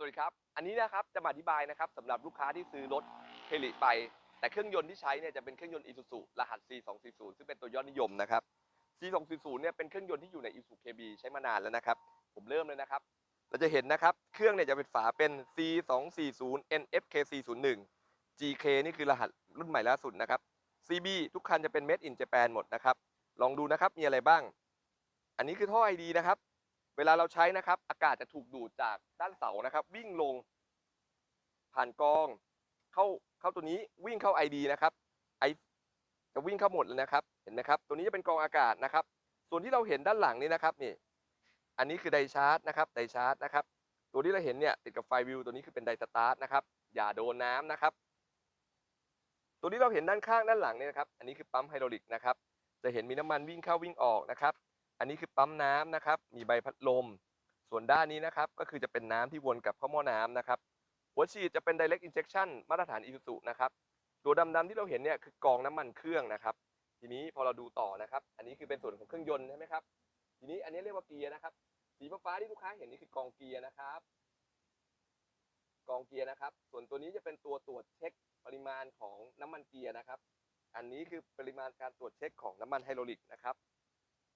สวัสดีครับ อันนี้นะครับจะมาอธิบายนะครับสำหรับลูกค้าที่ซื้อรถเฮลิไป แต่เครื่องยนต์ที่ใช้เนี่ยจะเป็นเครื่องยนต์ Isuzu รหัส C240 ซึ่งเป็นตัวยอดนิยมนะครับ C240 เนี่ยเป็นเครื่องยนต์ที่อยู่ใน Isuzu KB ใช้มานานแล้วนะครับ ผมเริ่มเลยนะครับ เราจะเห็นนะครับ เครื่องเนี่ยจะเป็นฝาเป็น C240 NFK401 GK นี่คือรหัสรุ่นใหม่ล่าสุดนะครับ CB ทุกคันจะเป็น Made in Japan หมดนะครับ ลองดูนะครับมีอะไรบ้าง อันนี้คือท่อ ID นะครับ เวลาเราใช้นะครับ อากาศจะถูกดูดจากด้านเสานะครับ วิ่งลง ผ่านกอง เข้าเข้าตัวนี้วิ่งเข้า ID นะครับไอจะวิ่งเข้าหมดเลยนะครับ เห็นไหมครับ ตัวนี้จะเป็นกองอากาศนะครับ ส่วนที่เราเห็นด้านหลังนี้นะครับนี่ อันนี้คือไดชาร์จนะครับไดชาร์จนะครับ ตัวที่เราเห็นเนี่ยติดกับไฟวิวตัวนี้คือเป็นไดสตาร์ทนะครับ อย่าโดนน้ำนะครับ ตัวที่เราเห็นด้านข้างด้านหลังเนี่ยนะครับ อันนี้คือปั๊มไฮดรอลิกนะครับ จะเห็นมีน้ำมันวิ่งเข้าวิ่งออกนะครับ อันนี้คือปั๊มน้ำนะครับ มีใบพัดลม ส่วนด้านนี้นะครับ ก็คือจะเป็นน้ำที่วนกลับเข้าหม้อน้ำนะครับ หัวฉีดจะเป็น direct injection มาตรฐาน Isuzu นะครับ ตัวดำๆที่เราเห็นเนี่ยคือกรองน้ำมันเครื่องนะครับ ทีนี้พอเราดูต่อนะครับ อันนี้คือเป็นส่วนของเครื่องยนต์ใช่ไหมครับ ทีนี้อันนี้เรียกว่าเกียร์นะครับ สีฟ้าๆที่ลูกค้าเห็นนี่คือกองเกียร์นะครับ กองเกียร์นะครับ ส่วนตัวนี้จะเป็นตัวตรวจเช็คปริมาณของน้ำมันเกียร์นะครับ อันนี้คือปริมาณการตรวจเช็คของน้ำมันไฮดรอลิกนะครับ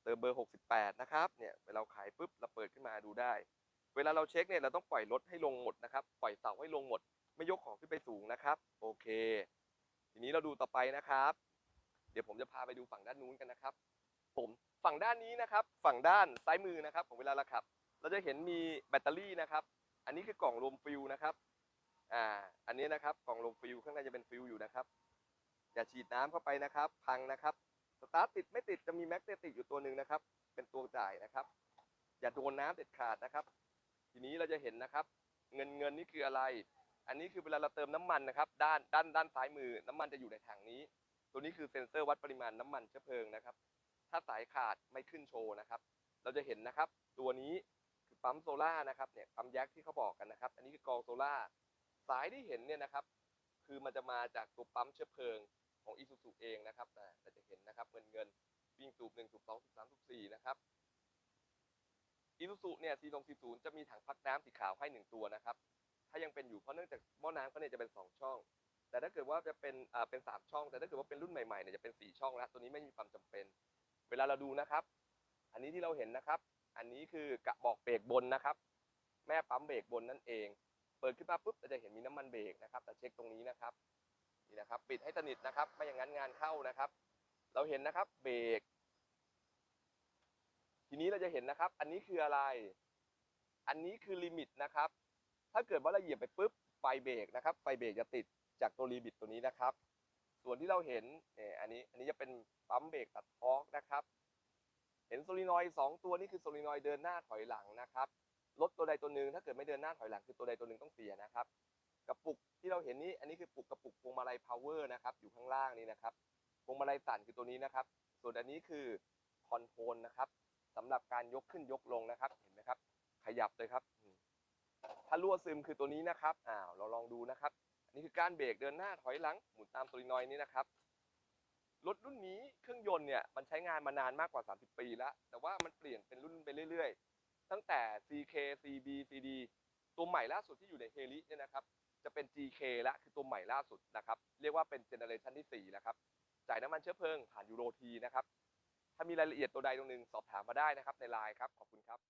เติมเบอร์ 68 นะครับ เนี่ยเวลาขายปุ๊บเราเปิดขึ้นมาดูได้ เวลาเราเช็คเนี่ยเราต้องปล่อยรถให้ลงหมดนะครับ ปล่อยเสาให้ลงหมด ไม่ยกของขึ้นไปสูงนะครับ โอเค ทีนี้เราดูต่อไปนะครับ เดี๋ยวผมจะพาไปดูฝั่งด้านนู้นกันนะครับ ผมฝั่งด้านนี้นะครับ ฝั่งด้านซ้ายมือนะครับ ของเวลาเราขับ เราจะเห็นมีแบตเตอรี่นะครับ อันนี้คือกล่องรวมฟิลนะครับ อ่า อันนี้นะครับกล่องรวมฟิลข้างในจะเป็นฟิลอยู่นะครับ อย่าฉีดน้ำเข้าไปนะครับ พังนะครับ สตาร์ทติดไม่ติดจะมีแมกเนติกอยู่ตัวหนึ่งนะครับ เป็นตัวจ่ายนะครับ อย่าโดนน้ำเด็ดขาดนะครับ ทีนี้เราจะเห็นนะครับ เงินเงินนี่คืออะไร อันนี้คือเวลาเราเติมน้ำมันนะครับ ด้านด้านด้านซ้ายมือ น้ำมันจะอยู่ในถังนี้ ตัวนี้คือเซ็นเซอร์วัดปริมาณน้ำมันเชื้อเพลิงนะครับ ถ้าสายขาดไม่ขึ้นโชว์นะครับ เราจะเห็นนะครับ ตัวนี้คือปั๊มโซล่านะครับเนี่ยปั๊มแยกที่เขาบอกกันนะครับ อันนี้คือกองโซล่าสายที่เห็นเนี่ยนะครับ คือมันจะมาจากตัวปั๊มเชื้อเพลิง ของ i s u z u เองนะครับแต่จะเห็นนะครับเงินเงินวิ่งสูบหนึ่งสูบสองสูบสามสูบสี่นะครับ i s u z u เนี่ย4 2 4 0จะมีถังพักน้ำสีขาวให้หนึ่งตัวนะครับ ถ้ายังเป็นอยู่เพราะเนื่องจากหม้อน้ำเขาเนี่ยจะเป็นสองช่อง แต่ถ้าเกิดว่าจะเป็นอ่าเป็นสามช่อง แต่ถ้าเกิดว่าเป็นรุ่นใหม่ๆเนี่ยจะเป็นสี่ช่องแล้วตัวนี้ไม่มีความจำเป็น เวลาเราดูนะครับ อันนี้ที่เราเห็นนะครับ อันนี้คือกระบอกเบรกบนนะครับ แม่ปั๊มเบรกบนนั่นเอง เปิดขึ้นมาปุ๊บเราจะเห็นมีน้ำมันเบรกนะครับ แต่เช็คตรงนี้นะครับ นี่นะครับ ปิดให้สนิทนะครับ ไม่อย่างนั้นงานเข้านะครับ เราเห็นนะครับ เบรก ทีนี้เราจะเห็นนะครับ อันนี้คืออะไร อันนี้คือลิมิตนะครับ ถ้าเกิดว่าเราเหยียบไปปุ๊บไฟเบรกนะครับ ไฟเบรกจะติดจากตัวลิมิตตัวนี้นะครับ ส่วนที่เราเห็นเนี่ยอันนี้ อันนี้จะเป็นปั๊มเบรกตัดทอกนะครับ เห็นโซลินอยด์สองตัวนี่คือโซลินอยด์เดินหน้าถอยหลังนะครับ รถตัวใดตัวหนึ่งถ้าเกิดไม่เดินหน้าถอยหลังคือตัวใดตัวหนึ่งต้องเสียนะครับ กระปุกที่เราเห็นนี่อันนี้คือปุกกระปุก power นะครับอยู่ข้างล่างนี่นะครับพวงมาลัยสั่นคือตัวนี้นะครับ ส่วนอันนี้คือคอนโทรลนะครับสำหรับการยกขึ้นยกลงนะครับเห็นไหมครับ ขยับเลยครับ ถ้ารั่วซึมคือตัวนี้นะครับอ้าวเราลองดูนะครับ อันนี้คือการเบรกเดินหน้าถอยหลังหมุนตามโซลินอยนี้นะครับรถรุ่นนี้เครื่องยนต์เนี่ยมันใช้งานมานานมากกว่า 30 ปีแล้ว แต่ว่ามันเปลี่ยนเป็นรุ่นไปเรื่อยๆ ตั้งแต่ CK CB CD ตัวใหม่ล่าสุดที่อยู่ในเฮลิเนี่ยนะครับ จะเป็น GK และคือตัวใหม่ล่าสุดนะครับ เรียกว่าเป็นเจเนอเรชันที่4แล้วครับ จ่ายน้ำมันเชื้อเพลิงผ่านยูโรทีนะครับ ถ้ามีรายละเอียดตัวใดตัวหนึ่งสอบถามมาได้นะครับในไลน์ครับ ขอบคุณครับ